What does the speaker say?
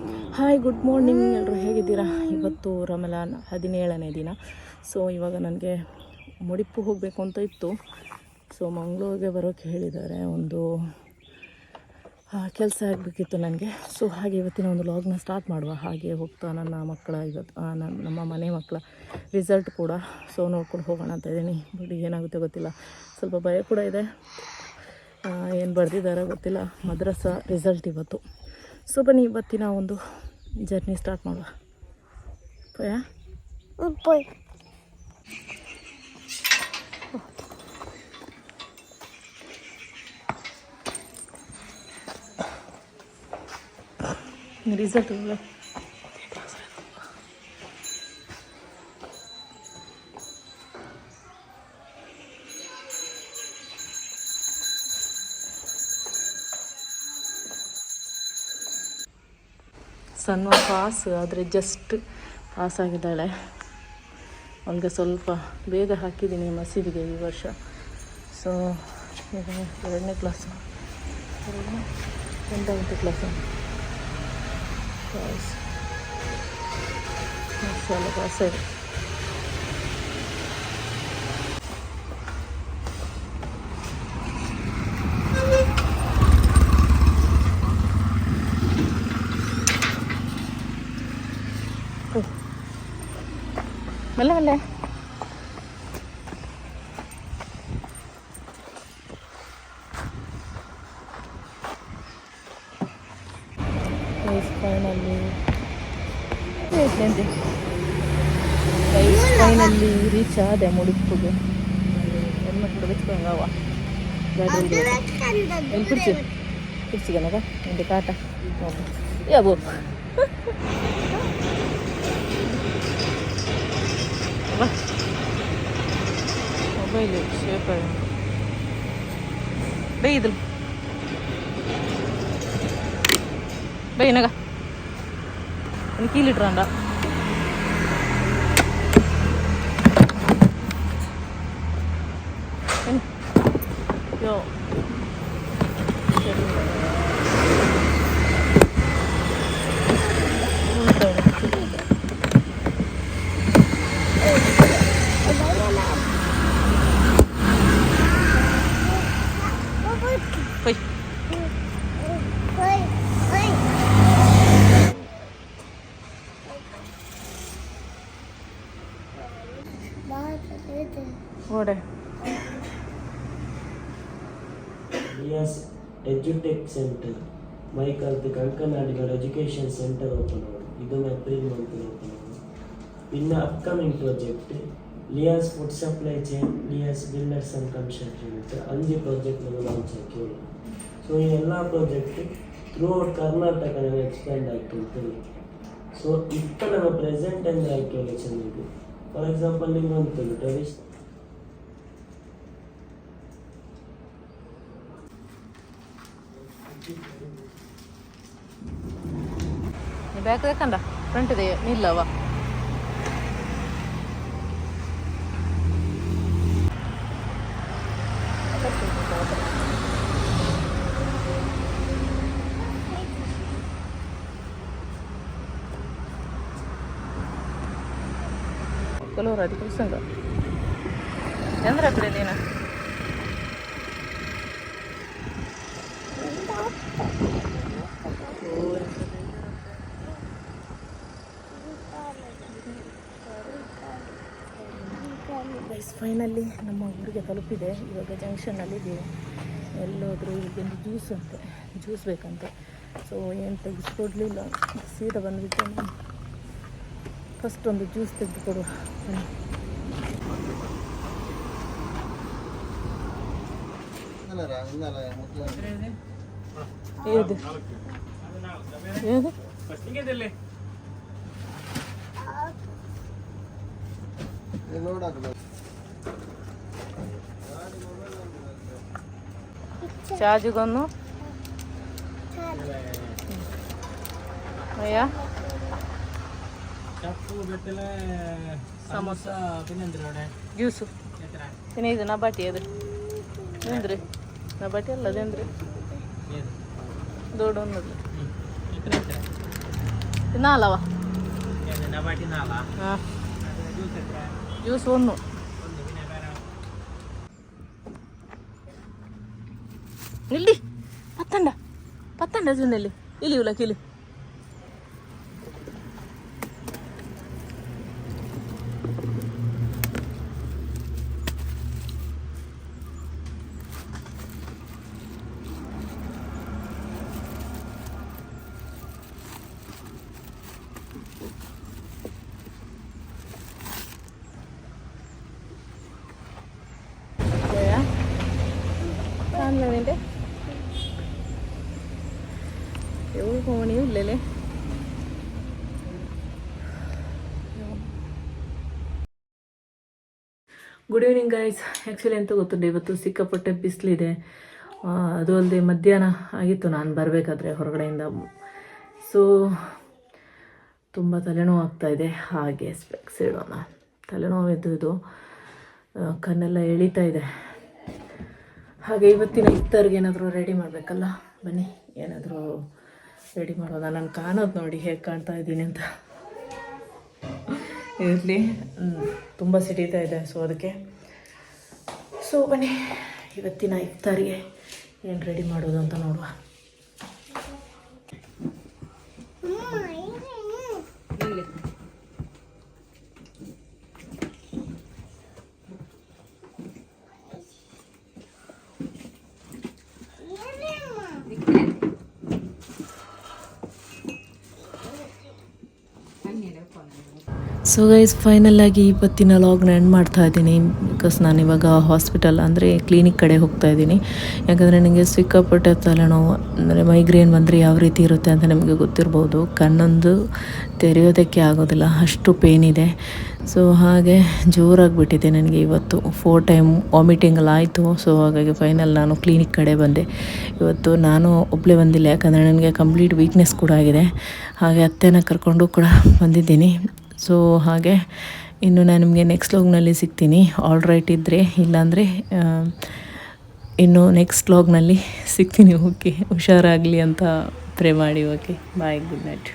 Hi good morning ಎಲ್ಲರೂ ಹೇಗಿದ್ದೀರಾ? ಇವತ್ತು ರಮಲಾನ್ ಹದಿನೇಳನೇ ದಿನ. ಸೊ ಇವಾಗ ನನಗೆ ಮುಡಿಪು ಹೋಗಬೇಕು ಅಂತ ಇತ್ತು. ಸೊ ಮಂಗಳೂರಿಗೆ ಬರೋಕ್ಕೆ ಹೇಳಿದ್ದಾರೆ. ಒಂದು ಕೆಲಸ ಆಗಬೇಕಿತ್ತು ನನಗೆ. ಸೊ ಹಾಗೆ ಇವತ್ತಿನ ಒಂದು ಲಾಗ್ನ ಸ್ಟಾರ್ಟ್ ಮಾಡುವ. ಹಾಗೆ ಹೋಗ್ತಾ ನನ್ನ ಮಕ್ಕಳ ಇವತ್ತು ನನ್ನ ನಮ್ಮ ಮನೆ ಮಕ್ಕಳ ರಿಸಲ್ಟ್ ಕೂಡ. ಸೊ ನೋಡ್ಕೊಂಡು ಹೋಗೋಣ ಅಂತ ಇದ್ದೀನಿ. ಬಟ್ ಏನಾಗುತ್ತೆ ಗೊತ್ತಿಲ್ಲ. ಸ್ವಲ್ಪ ಭಯ ಕೂಡ ಇದೆ. ಏನು ಬರೆದಿದ್ದಾರೆ ಗೊತ್ತಿಲ್ಲ. ಮದ್ರಸ ರಿಸಲ್ಟ್ ಇವತ್ತು. ಸೊ ಬನ್ನಿ ಇವತ್ತಿನ ಒಂದು ಜರ್ನಿ ಸ್ಟಾರ್ಟ್ ಮಾಡುವ. ರಿಸಲ್ಟ್ ಸಣ್ಣ ಪಾಸ್, ಆದರೆ ಜಸ್ಟ್ ಪಾಸ್ ಆಗಿದ್ದಾಳೆ. ಅವಳಿಗೆ ಸ್ವಲ್ಪ ಬೇಗ ಹಾಕಿದ್ದೀನಿ ಮಸೀದಿಗೆ ಈ ವರ್ಷ. ಸೊ ಈಗ ಎರಡನೇ ಕ್ಲಾಸು ಎಂಟು ಕ್ಲಾಸು ಪಾಸ್ ಪಾಸ್ ಆಗಿದೆ. ಫೈನಲ್ಲಿ ಎಂತೆ ಫೈನಲ್ಲಿ ರೀಚ್ ಆದೆ ಮುಡುಪಿಗೆ ಹೆಣ್ಮಕ್ಳು ಬೆಚ್ಕೊಂಡವ ಗಾಡಿ ಎಲ್ಲಿ ಕುರ್ಚಿ ಕುರ್ಚಿಗನಗ ನಿಂದು ಕಾಟ ಯಾಬೋ ഷേപ്പല്ലേ ഷേപ്പ് ബൈ ഇതിൽ ബൈ എന്നക എനിക്ക് ഈ ലിറ്റർ വേണ്ട യോ ശരി ഓടെ ಎಸ್ ಎಜುಟೆಕ್ ಸೆಂಟರ್ ಮೈಕಲ್ ದಿ ಕಂಕನಾಡಿಗಳ ಎಜುಕೇಷನ್ ಸೆಂಟರ್ ಓಪನ್ ಆಗೋದು ಇದು ಏಪ್ರಿಲ್ ಮಂತ್ ಓಪನ್ ಆಗೋದು ಇನ್ನು upcoming project Lias food supply chain Lias builders and construction ಅಂತ ಅಂಜು ಪ್ರಾಜೆಕ್ಟ್ ನಾವು ಲಾಂಚ್ ಹಾಕಿ ಸೊ ಈ ಎಲ್ಲ ಪ್ರಾಜೆಕ್ಟ್ ಥ್ರೂ ಔಟ್ ಕರ್ನಾಟಕ ನಾವು ಎಕ್ಸ್ಪ್ಯಾಂಡ್ ಆಗ್ತಿರ್ತೀವಿ ಸೊ ಇತ್ತ ನಮ್ಮ ಪ್ರೆಸೆಂಟ್ ಅಂದರೆ ಆಯ್ಕೆ ಚೆನ್ನಾಗಿ For example, നിങ്ങൾ എന്തൊക്കെ ടേബിൾസ് ബാക്ക് കണ്ട? ഫ്രണ്ട് ദേ നില്ലവാ ಕೆಲವರು ಅದಕ್ಕೆ ಪ್ರಸಂಗ ಚಂದ್ರ ಕಡೆ ಫೈನಲಿ ಫೈನಲ್ಲಿ ನಮ್ಮ ಊರಿಗೆ ತಲುಪಿದೆ. ಇವಾಗ ಜಂಕ್ಷನಲ್ಲಿ ಎಲ್ಲೋದ್ರೂ ಇಲ್ಲಿಂದ ಜ್ಯೂಸ್ ಅಂತೆ. ಜ್ಯೂಸ್ ಬೇಕಂತೆ. ಸೊ ಏನು ತೆಗೆಸ್ಕೊಡ್ಲಿಲ್ಲ. ಸೀದಾ ಬಂದುಬಿಟ್ಟು. ನಾನು ಫಸ್ಟ್ ಒಂದು ಜ್ಯೂಸ್ ತೆಗೆದು ಕೊಡುವ ಬನ್ನಿ. ಏದು ಏದು ಚಾರ್ಜಿಗೊಂದು ಅಯ್ಯ സമോസ. ജ്യൂസ്. പിന്നെ ഇത് നബാട്ടിയത് എന്ത് നബാട്ടി അല്ലത് എന്ത് ഇതോടെ ഒന്നത് നാലാവാ ജ്യൂസ് ഒന്നു നില്ലി. പത്തണ്ട. പത്തണ്ട ചെന്നല്ലേ ഇല്ലൂല കിലു എവിടെ പോകണിയും ഇല്ലല്ലേ ಗುಡ್ ಈವ್ನಿಂಗ್ ಗೈಸ್ ಆ್ಯಕ್ಚುಲಿ ಎಂತ ಗೊತ್ತುಂಟು ಇವತ್ತು ಸಿಕ್ಕಾಪಟ್ಟೆ ಬಿಸಿಲಿದೆ ಅದು ಅಲ್ಲದೆ ಮಧ್ಯಾಹ್ನ ಆಗಿತ್ತು ನಾನು ಬರಬೇಕಾದ್ರೆ ಹೊರಗಡೆಯಿಂದ ಸೊ ತುಂಬ ತಲೆನೋವು ಆಗ್ತಾ ಇದೆ ಹಾಗೆ ಸ್ಪೆಕ್ಸ್ ಇಡೋಣ ತಲೆನೋವಿದ್ದು ಇದು ಆ, ಕಣ್ಣೆಲ್ಲ ಎಳಿತಾ ಇದೆ ಹಾಗೆ ಇವತ್ತಿನ ಇಫ್ತಾರ್ಗೆ ಏನಾದರೂ ರೆಡಿ ಮಾಡಬೇಕಲ್ಲ ಬನ್ನಿ ಏನಾದರೂ ರೆಡಿ ಮಾಡೋದ ನಾನು ಕಾಣೋದು ನೋಡಿ ಹೇಗೆ ಕಾಣ್ತಾ ಇದ್ದೀನಿ ಅಂತ. ಇರಲಿ. ತುಂಬ ಸಿಡಿತಾ ಇದೆ ಸೊ ಅದಕ್ಕೆ. ಸೊ ಬನ್ನಿ, ಇವತ್ತಿನ ಇಫ್ತಾರಿಗೆ ಏನು ರೆಡಿ ಮಾಡೋದು ಅಂತ ನೋಡುವ. ಸೊ ಗೈಸ್ ಫೈನಲ್ ಆಗಿ ಇವತ್ತಿನ ಲಾಗ್ನ ಎಂಡ್ ಮಾಡ್ತಾ ಇದ್ದೀನಿ. ಬಿಕಾಸ್ ನಾನು ಇವಾಗ ಹಾಸ್ಪಿಟಲ್ ಅಂದರೆ ಕ್ಲಿನಿಕ್ ಕಡೆ ಹೋಗ್ತಾ ಇದ್ದೀನಿ. ಯಾಕಂದರೆ ನನಗೆ ಸಿಕ್ಕಾಪಟ್ಟೆ ತಲೆನೋವು, ಅಂದರೆ ಮೈಗ್ರೇನ್ ಬಂದರೆ ಯಾವ ರೀತಿ ಇರುತ್ತೆ ಅಂತ ನಿಮಗೆ ಗೊತ್ತಿರ್ಬೋದು. ಕಣ್ಣೊಂದು ತೆರೆಯೋದಕ್ಕೆ ಆಗೋದಿಲ್ಲ, ಅಷ್ಟು ಪೇನ್ ಇದೆ. ಸೊ ಹಾಗೆ ಜೋರಾಗಿಬಿಟ್ಟಿದೆ ನನಗೆ ಇವತ್ತು. ಫೋರ್ ಟೈಮ್ ವಾಮಿಟಿಂಗ್ ಎಲ್ಲ ಆಯಿತು. ಸೊ ಹಾಗಾಗಿ ಫೈನಲ್ ನಾನು ಕ್ಲಿನಿಕ್ ಕಡೆ ಬಂದೆ. ಇವತ್ತು ನಾನು ಒಬ್ಬಳೇ ಬಂದಿಲ್ಲ, ಯಾಕಂದರೆ ನನಗೆ ಕಂಪ್ಲೀಟ್ ವೀಕ್ನೆಸ್ ಕೂಡ ಆಗಿದೆ. ಹಾಗೆ ಅತ್ತೆನ ಕರ್ಕೊಂಡು ಕೂಡ ಬಂದಿದ್ದೀನಿ. ಸೊ ಹಾಗೆ ಇನ್ನು ನಾನು ನಿಮಗೆ ನೆಕ್ಸ್ಟ್ ಲಾಗ್ನಲ್ಲಿ ಸಿಗ್ತೀನಿ. ಆಲ್ ರೈಟ್ ಇದ್ದರೆ ಇಲ್ಲಾಂದರೆ ಇನ್ನು ನೆಕ್ಸ್ಟ್ ಲಾಗ್ನಲ್ಲಿ ಸಿಗ್ತೀನಿ. ಓಕೆ ಹುಷಾರಾಗಲಿ ಅಂತ ಪ್ರೇ ಮಾಡಿ. Okay bye good night